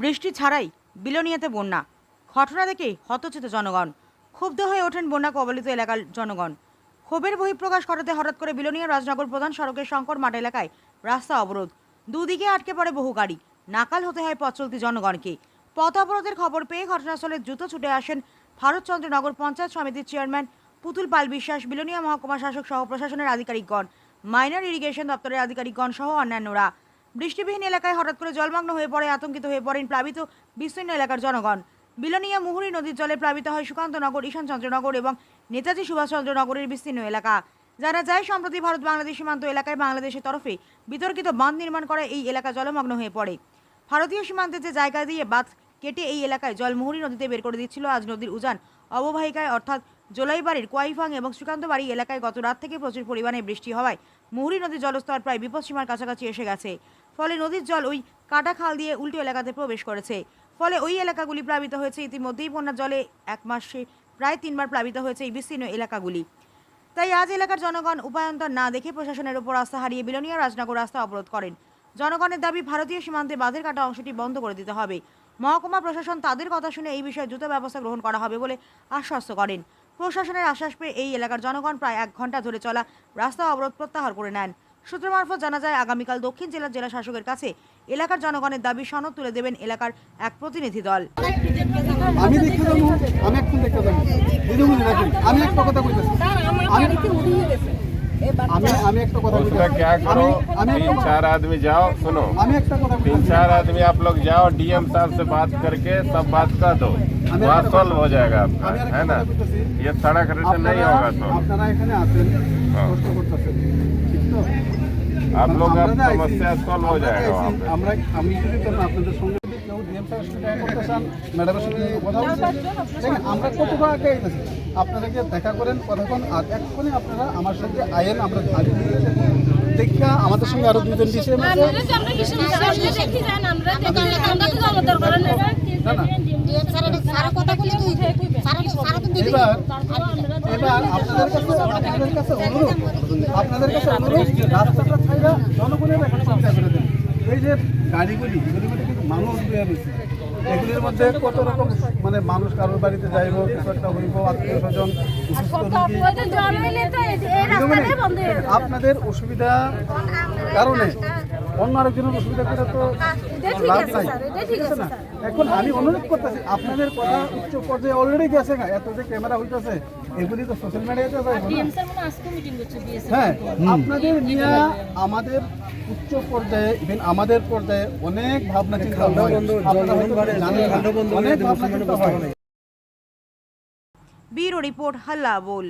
বৃষ্টি ছাড়াই বিলোনিয়াতে বন্যা। ঘটনা দেখে হতচেত জনগণ। ক্ষুব্ধ হয়ে ওঠেন বন্যা কবলিত এলাকার জনগণ। ক্ষোভের বহিঃপ্রকাশ করাতে হঠাৎ করে বিলোনিয়া রাজনগর প্রধান সড়কের শঙ্কর মাঠ এলাকায় রাস্তা অবরোধ। দুদিকে আটকে পড়ে বহু গাড়ি। নাকাল হতে হয় পথ চলতি জনগণকে। পথ অবরোধের খবর পেয়ে ঘটনাস্থলে দ্রুত ছুটে আসেন ভারতচন্দ্রনগর পঞ্চায়েত সমিতির চেয়ারম্যান পুতুল পাল বিশ্বাস, বিলোনিয়া মহকুমা শাসক সহ প্রশাসনের আধিকারিকগণ, মাইনার ইরিগেশন দপ্তরের আধিকারিকগণ সহ অন্যান্যরা। বৃষ্টিবিহীন এলাকায় হঠাৎ করে জলমগ্ন হয়ে পড়ে, আতঙ্কিত হয়ে পড়েন প্লাবিত বিস্তীর্ণ এলাকার জনগণ। বিলোনিয়া মুহুরী নদীর জলে প্লাবিত হয় সুকান্তনগর ঈশানচন্দ্রনগর এবং নেতাজি সুভাষচন্দ্রনগরের বিস্তীর্ণ এলাকা। জানা যায়, সম্প্রতি ভারত বাংলাদেশ সীমান্ত এলাকায় বাংলাদেশের তরফে বিতর্কিত বাঁধ নির্মাণ করা এই এলাকা জলমগ্ন হয়ে পড়ে। ভারতীয় সীমান্তে যে জায়গা দিয়ে বাঁধ কেটে এই এলাকায় জল মুহুরী নদীতে বের করে দিচ্ছিল আজ নদীর উজান অববাহিকায়, অর্থাৎ জোলাইবাড়ির কোয়াইফাং এবং সুকান্তবাড়ি এলাকায় গত রাত থেকে প্রচুর পরিমাণে বৃষ্টি হওয়ায় মুহুরী নদীর জলস্তর প্রায় বিপদসীমার কাছাকাছি এসে গেছে। ফলে নদীর জল ওই কাটা খাল দিয়ে উল্টো এলাকাতে প্রবেশ করেছে। ফলে ওই এলাকাগুলি প্লাবিত হয়েছে। ইতিমধ্যেই বন্যার জলে এক মাসে প্রায় তিনবার প্লাবিত হয়েছে এই বিস্তীর্ণ এলাকাগুলি। তাই আজ এলাকার জনগণ উপায়ন্তর না দেখে প্রশাসনের উপর আস্থা হারিয়ে বিলোনিয়া রাজনগর রাস্তা অবরোধ করেন। জনগণের দাবি, ভারতীয় সীমান্তে বাঁধের কাটা অংশটি বন্ধ করে দিতে হবে। মহকুমা প্রশাসন তাদের কথা শুনে এই বিষয়ে দ্রুত ব্যবস্থা গ্রহণ করা হবে বলে আশ্বস্ত করেন। প্রশাসনের আশ্বাস পেয়ে এই এলাকার জনগণ প্রায় এক ঘণ্টা ধরে চলা রাস্তা অবরোধ প্রত্যাহার করে নেন। সূত্র মারফত জানা যায় আগামীকাল দক্ষিণ জেলার জেলা শাসকের কাছে এলাকার জনগণের দাবি সনদ তুলে দেবেন এলাকার এক প্রতিনিধি দল আমি দেখতে যাবো আমি এখন দেখতে যাবো দিদিমণি রাখুন আমি একটা কথা বলতেছি আমি আমি একটা কথা उसका বলতেছি क्या আমি करो আমি একটা तीन चार आदमी जाओ सुनो আমি একটা কথা तीन বলতেছি चार आदमी आप लोग जाओ डीएम साहब से बात करके सब बात कर दो वहाँ सॉल्व हो जाएगा आपका আমি है ना একটা কথা বলতেছি ये सड़क से नहीं আপনারা होगा तो আপনারা এখানে আছেন হ্যাঁ। কষ্ট করতেছেন ঠিক তো आप लोग আমরা का যে আইছি, समस्या सॉल्व हो আমরা যে जाएगा আইছি, वहाँ पे আমরা আমি যদি ধরুন আপনাদের সঙ্গে যদি কেউ ডিএম স্যারের সঙ্গে দেখা করতে চান ম্যাডামের সঙ্গে কথা বলছেন দেখেন আমরা কত আগে আইতেছি আপনারা গিয়ে দেখা করেন কতক্ষণ আর এক্ষুনি আপনারা আমার সঙ্গে আয়েন আমরা আগে দেখা আমাদের সঙ্গে আরো দুজন ডিসিএম আছে আমরা তো আমরা কিছু সামনে দেখি যান আমরা দেখি যান আমরা তো জমা দরকার না না এবার এবার আপনাদের কাছে আপনাদের কাছে অনুরোধ আপনাদের কাছে অনুরোধ রাস্তাটা ছাইরা জনগণের একটা সুবিধা করে দেন। এই যে গাড়িগুলি এগুলির মধ্যে কিন্তু মানুষ বের হয়েছে এগুলির মধ্যে কত রকম মানে মানুষ কারোর বাড়িতে যাইব কিছু একটা হইব আত্মীয় স্বজন যাবে। আপনাদের অসুবিধা কারণে অন্য আরেকজনের অসুবিধা করে তো ঠিক লাভ আছে নাই। ঠিক ঠিক আছে না? এখন আমি অনুরোধ করতেছি আপনাদের কথা উচ্চ পর্যায়ে অলরেডি গেছে না এত যে ক্যামেরা হইতেছে এগুলি তো সোশ্যাল মিডিয়াতে মনে বিএসএফ হ্যাঁ আপনাদের নিয়ে আমাদের উচ্চ পর্যায়ে ইভেন আমাদের পর্যায়ে অনেক ভাবনা চিন্তা হয়। অনেক ভাবনা চিন্তা হয়। ব্যুরো রিপোর্ট হাল্লা বোল।